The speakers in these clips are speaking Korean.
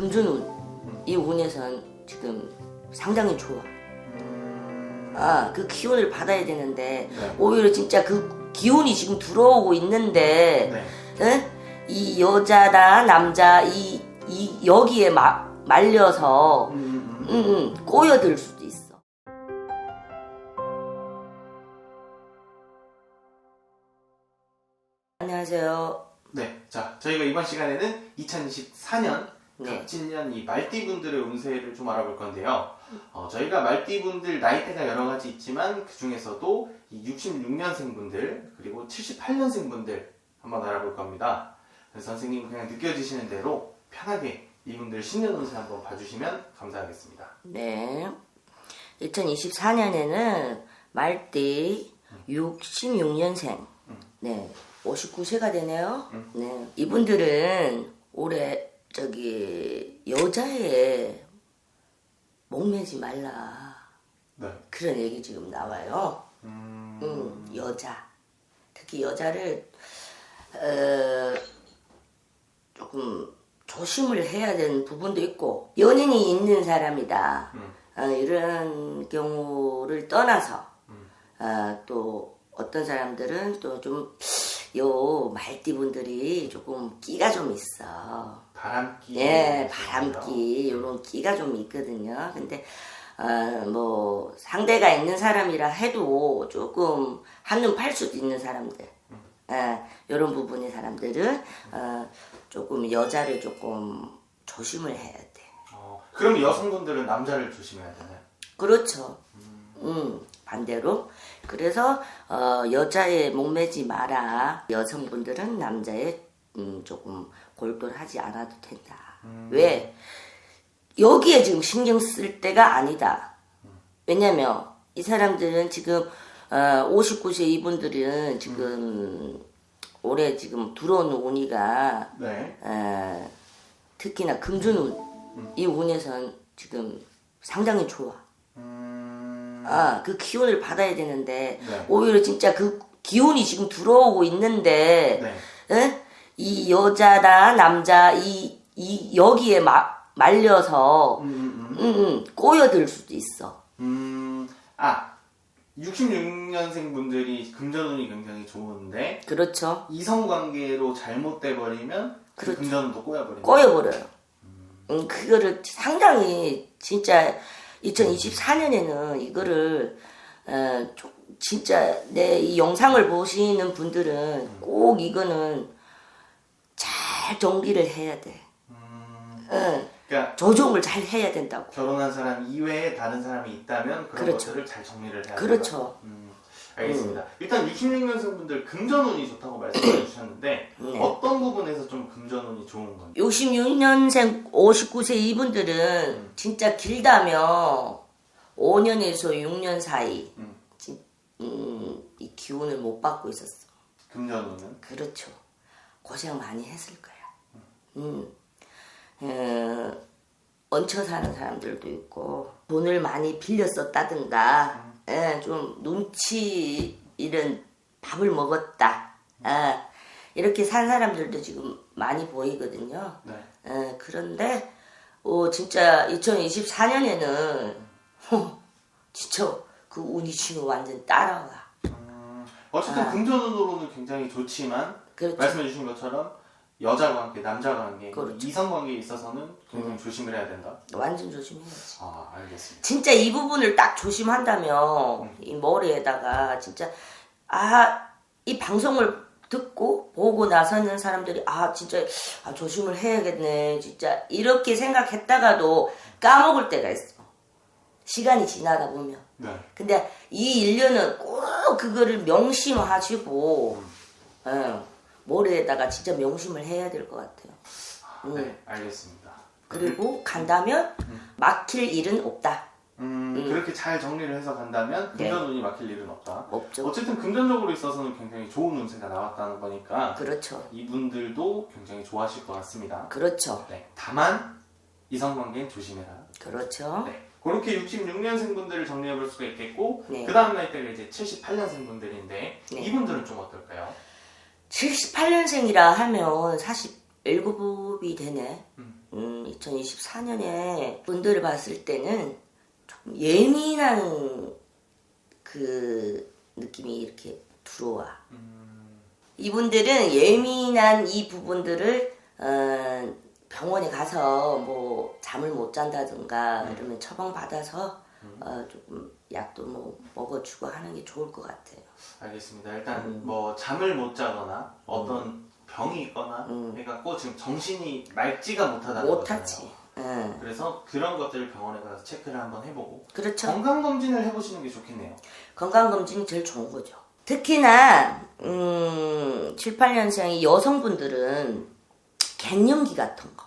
금전운 이 운에선 지금 상당히 좋아. 음, 아, 그 기운을 받아야 되는데 네. 오히려 진짜 그 기운이 지금 들어오고 있는데 네. 응? 이 여자다 남자 이, 이 여기에 마, 말려서 음, 음, 음. 꼬여들 수도 있어. 안녕하세요. 네. 자, 저희가 이번 시간에는 2024년 네. 갑진년 이 말띠분들의 운세를 좀 알아볼 건데요. 어, 저희가 말띠분들 나이대가 여러 가지 있지만 그 중에서도 이 66년생분들 그리고 78년생분들 한번 알아볼 겁니다. 그래서 선생님 그냥 느껴지시는 대로 편하게 이분들 신년 운세 한번 봐주시면 감사하겠습니다. 네. 2024년에는 말띠 66년생. 네. 59세가 되네요. 네. 이분들은 올해 저기 여자에 목매지 말라. 네. 그런 얘기 지금 나와요. 음, 음, 여자. 특히 여자를 어, 조금 조심을 해야 되는 부분도 있고 연인이 있는 사람이다. 음. 어, 이런 경우를 떠나서 음. 어, 또 어떤 사람들은 또 좀 요 말띠분들이 조금 끼가 좀 있어. 바람기. 예, 바람기 이런 끼가 좀 있거든요. 근데 어, 뭐 상대가 있는 사람이라 해도 조금 한눈 팔 수도 있는 사람들, 예, 이런 부분의 사람들은 어, 조금 여자를 조금 조심을 해야 돼. 어, 그럼 여성분들은 남자를 조심해야 되나요? 그렇죠. 음, 반대로. 그래서 어, 여자에 목매지 마라. 여성분들은 남자에 음, 조금 골똘하지 않아도 된다. 왜? 여기에 지금 신경 쓸 때가 아니다. 왜냐면 이 사람들은 지금 어, 59세 이분들은 지금 올해 지금 들어오는 운이가 네. 에, 특히나 금전운 이 운에선 지금 상당히 좋아. 음, 아, 그 기운을 받아야 되는데 네. 오히려 진짜 그 기운이 지금 들어오고 있는데 네. 에? 이 여자다 남자 이, 이 여기에 마, 말려서 음, 음, 음, 음, 꼬여들 수도 있어. 음, 아, 66년생 분들이 금전운이 굉장히 좋은데 그렇죠. 이성 관계로 잘못돼 버리면 그 그렇죠. 금전운도 꼬여버린다. 꼬여버려요. 음, 그거를 상당히 진짜 2024년에는 이거를 어, 좀 진짜 내 이 영상을 보시는 분들은 꼭 이거는 잘 정리를 해야 돼. 음, 어, 그러니까 조정을 잘 해야 된다고. 결혼한 사람 이외에 다른 사람이 있다면 그런 그렇죠. 것들을 잘 정리를 해야 그렇죠. 된다. 음, 알겠습니다. 일단 66년생 분들 금전운이 좋다고 말씀해 주셨는데 네. 어떤 부분에서 좀 금전 운이 좋은 건지. 66년생 59세 이분들은 진짜 길다면 5년에서 6년 사이 음. 진- 음, 이 기운을 못 받고 있었어. 금전운은 그렇죠. 고생 많이 했을 거야. 음. 어, 얹혀 사는 사람들도 있고 돈을 많이 빌렸었다든가 예, 좀 눈치 이런 밥을 먹었다. 아, 이렇게 산 사람들도 지금 많이 보이거든요. 네. 예, 그런데 어, 진짜 2024년에는 진짜 그 운이 지금 완전 따라와. 음, 어쨌든 금전운으로는 굉장히 좋지만 아. 그렇죠. 말씀해 주신 것처럼 여자 관계, 남자 관계, 그렇죠. 음. 이성 관계에 있어서는 굉장히 조심을 해야 된다. 완전 조심해야지. 아, 알겠습니다. 진짜 이 부분을 딱 조심한다면 이 머리에다가 진짜 아 이 방송을 듣고 보고 나서는 사람들이 아 진짜 아, 조심을 해야겠네 진짜. 이렇게 생각했다가도 까먹을 때가 있어. 시간이 지나다 보면. 네. 근데 이 일년은 꼭 그거를 명심하시고 예, 머리에다가 진짜 명심을 해야 될 것 같아요. 아, 네, 알겠습니다. 그리고 간다면 막힐 일은 없다 음, 그렇게 잘 정리를 해서 간다면 네. 금전운이 막힐 일은 없다. 없죠 어쨌든 금전적으로 있어서는 굉장히 좋은 운세가 나왔다는 거니까 그렇죠 이분들도 굉장히 좋아하실 것 같습니다. 그렇죠 네. 다만 이성 관계는 조심해라. 그렇죠. 네. 그렇게 66년생 분들을 정리해 볼 수가 있겠고 네. 그 다음 나이대가 이제 78년생 분들인데 네. 이분들은 좀 어떨까요? 78년생이라 하면 47급이 되네. 음. 음, 2024년에 분들을 봤을 때는 좀 예민한 그 느낌이 이렇게 들어와. 이분들은 예민한 이 부분들을 어, 병원에 가서 뭐 잠을 못 잔다든가 이러면 처방 받아서 어, 조금 약도 뭐 먹어주고 하는 게 좋을 것 같아요. 알겠습니다. 일단 음. 뭐 잠을 못 자거나 어떤 병이 있거나 해갖고 지금 정신이 맑지가 못하다는 음. 못하지. 거잖아요. 응. 그래서 그런 것들을 병원에 가서 체크를 한번 해보고 그렇죠. 건강 검진을 해보시는 게 좋겠네요. 건강 검진이 제일 좋은 거죠. 특히나 음, 7, 8년생의 여성분들은 갱년기 같은 거.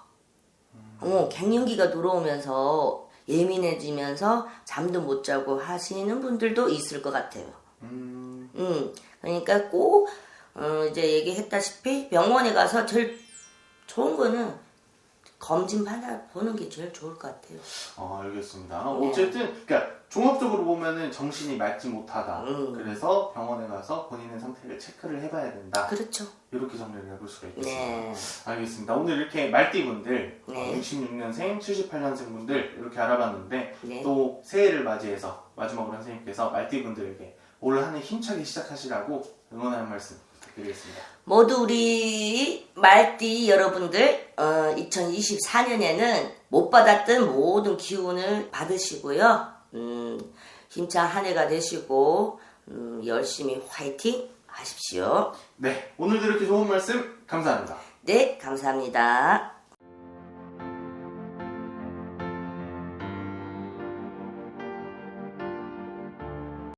어, 갱년기가 들어오면서 예민해지면서 잠도 못 자고 하시는 분들도 있을 것 같아요. 음, 음, 그러니까 꼭 어, 이제 얘기했다시피 병원에 가서 제일 좋은 거는 검진 받아 보는 게 제일 좋을 것 같아요. 어, 알겠습니다. 네. 어쨌든 그러니까 종합적으로 보면은 정신이 맑지 못하다. 음. 그래서 병원에 가서 본인의 상태를 체크를 해봐야 된다. 그렇죠. 이렇게 정리를 해볼 수가 있겠습니다. 네. 알겠습니다. 오늘 이렇게 말띠분들 네. 66년생, 78년생 분들 이렇게 알아봤는데 네. 또 새해를 맞이해서 마지막으로 선생님께서 말띠분들에게 올 한해 힘차게 시작하시라고 응원의 한 말씀 드리겠습니다. 모두 우리 말띠 여러분들 어, 2024년에는 못 받았던 모든 기운을 받으시고요. 음, 힘찬 한 해가 되시고 음, 열심히 화이팅 하십시오. 네, 오늘도 이렇게 좋은 말씀 감사합니다. 네, 감사합니다.